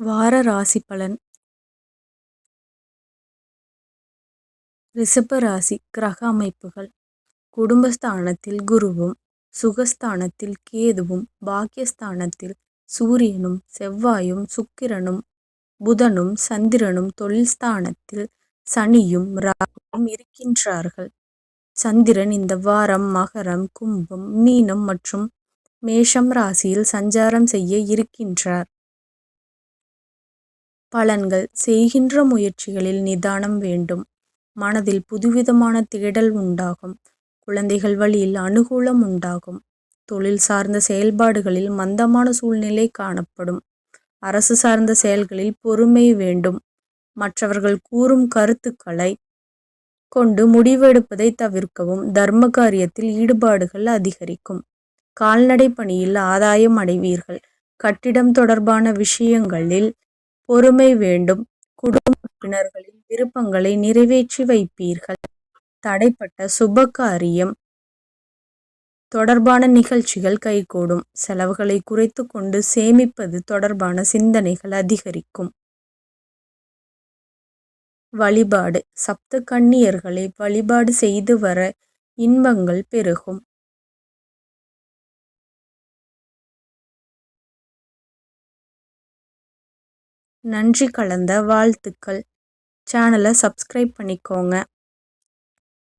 வார ராசி பலன். ரிஷப ராசி கிரக அமைப்புகள். குடும்பஸ்தானத்தில் குருவும் சுகஸ்தானத்தில் கேதுவும் பாக்கியஸ்தானத்தில் சூரியனும் செவ்வாயும் சுக்கிரனும் புதனும் சந்திரனும் தொழில் ஸ்தானத்தில் சனியும் ராகுவும் இருக்கின்றார்கள். சந்திரன் இந்த வாரம் மகரம் கும்பம் மீனம் மற்றும் மேஷம் ராசியில் சஞ்சாரம் செய்ய இருக்கின்றார். பலன்கள் செய்கின்ற முயற்சிகளில் நிதானம் வேண்டும். மனதில் புதுவிதமான தேடல் உண்டாகும். குழந்தைகள் வழியில் அனுகூலம் உண்டாகும். தொழில் சார்ந்த செயல்பாடுகளில் மந்தமான சூழ்நிலை காணப்படும். அரசு சார்ந்த செயல்களில் பொறுமை வேண்டும். மற்றவர்கள் கூறும் கருத்துக்களை கொண்டு முடிவெடுப்பதை தவிர்க்கவும் தர்ம காரியத்தில் ஈடுபாடுகள் அதிகரிக்கும். கால்நடை பணியில் ஆதாயம் அடைவீர்கள். கட்டிடம் தொடர்பான விஷயங்களில் பொறுமை வேண்டும். குடும்பத்தினர்களின் விருப்பங்களை நிறைவேற்றி வைப்பீர்கள். தடைப்பட்ட சுப காரியம் தொடர்பான நிகழ்ச்சிகள் கைகூடும். செலவுகளை குறைத்து கொண்டு சேமிப்பது தொடர்பான சிந்தனைகள் அதிகரிக்கும். வழிபாடு. சப்த கன்னியர்களை வழிபாடு செய்து வர இன்பங்கள் பெருகும். நன்றி கலந்த வாழ்த்துக்கள். சேனலை சப்ஸ்கிரைப் பண்ணிக்கோங்க.